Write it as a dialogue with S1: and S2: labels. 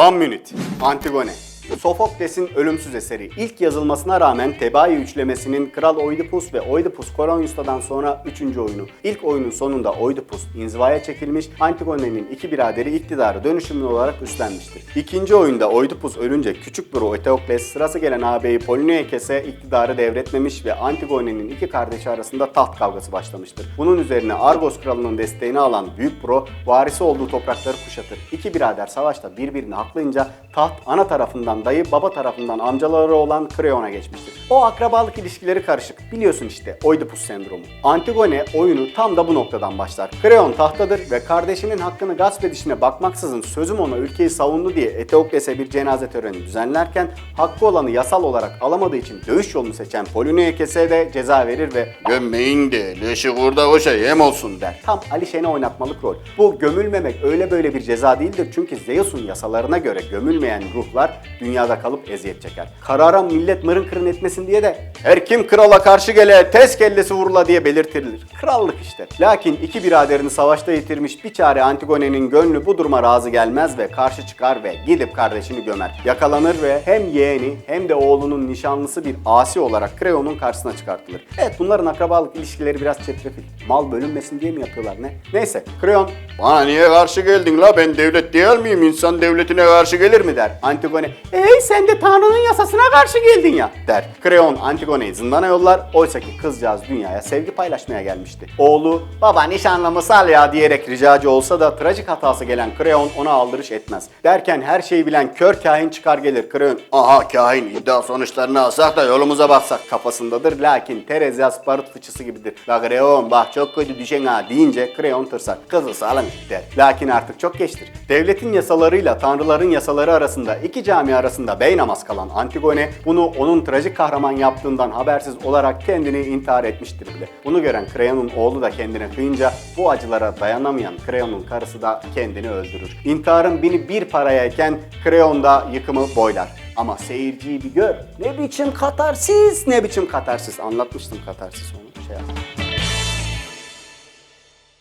S1: One minute. Antigone. Sofokles'in ölümsüz eseri. İlk yazılmasına rağmen Tebai üçlemesinin Kral Oidipus ve Oidipus Koronisa'dan sonra üçüncü oyunu. İlk oyunun sonunda Oidipus inzivaya çekilmiş, Antigone'nin iki biraderi iktidarı dönüşümlü olarak üstlenmiştir. İkinci oyunda Oidipus ölünce küçük bro Eteokles sırası gelen ağabeyi Polyneiakes'e iktidarı devretmemiş ve Antigone'nin iki kardeşi arasında taht kavgası başlamıştır. Bunun üzerine Argos kralının desteğini alan Büyük Bro varisi olduğu toprakları kuşatır. İki birader savaşta birbirini haklayınca taht ana tarafından dayı baba tarafından amcaları olan Kreon'a geçmiştir. O akrabalık ilişkileri karışık. Biliyorsun işte Oidipus sendromu. Antigone oyunu tam da bu noktadan başlar. Kreon tahtadır ve kardeşinin hakkını gasp edişine bakmaksızın sözüm ona ülkeyi savundu diye Eteokles'e bir cenaze töreni düzenlerken hakkı olanı yasal olarak alamadığı için dövüş yolunu seçen Polyneiakes'e de ceza verir ve gömmeyin de leşi kurda koşa yem olsun der. Tam Ali Şen'e oynatmalık rol. Bu gömülmemek öyle böyle bir ceza değildir çünkü Zeus'un yasalarına göre gömülmeyen ruhlar dünyada kalıp eziyet çeker. Karara millet mırın kırın etmesin diye de her kim krala karşı gele tez kellesi vurula diye belirtilir. Krallık işte. Lakin iki biraderini savaşta yitirmiş bir çare Antigone'nin gönlü bu duruma razı gelmez ve karşı çıkar ve gidip kardeşini gömer. Yakalanır ve hem yeğeni hem de oğlunun nişanlısı bir asi olarak Kreon'un karşısına çıkartılır. Evet bunların akrabalık ilişkileri biraz çetrefil. Mal bölünmesin diye mi yapıyorlar ne? Neyse Kreon bana niye karşı geldin la ben devlet değil miyim insan devletine karşı gelir mi der. Antigone ey sen de Tanrı'nın yasasına karşı geldin ya der. Kreon Antigone'yi zindana yollar oysa ki kızcağız dünyaya sevgi paylaşmaya gelmişti. Oğlu baba nişanlımı sal ya diyerek ricacı olsa da trajik hatası gelen Kreon ona aldırış etmez. Derken her şeyi bilen kör kahin çıkar gelir Kreon. Aha kahin iddia sonuçlarını alsak da yolumuza baksak kafasındadır. Lakin Terezias barut fıçısı gibidir. La Kreon bak çok kötü düşen ha deyince Kreon tırsar. Kızı salın der. Lakin artık çok geçtir. Devletin yasalarıyla tanrıların yasaları arasında iki cami arasında bey namaz kalan Antigone bunu onun trajik kahraman yaptığından habersiz olarak kendini intihar etmiştir bile. Bunu gören Kreon'un oğlu da kendine kıyınca bu acılara dayanamayan Kreon'un karısı da kendini öldürür. İntiharın bini bir parayayken Kreon da yıkımı boylar. Ama seyirciyi bir gör. Ne biçim katarsis, ne biçim katarsis. Anlatmıştım katarsis onu. Şey yaptım.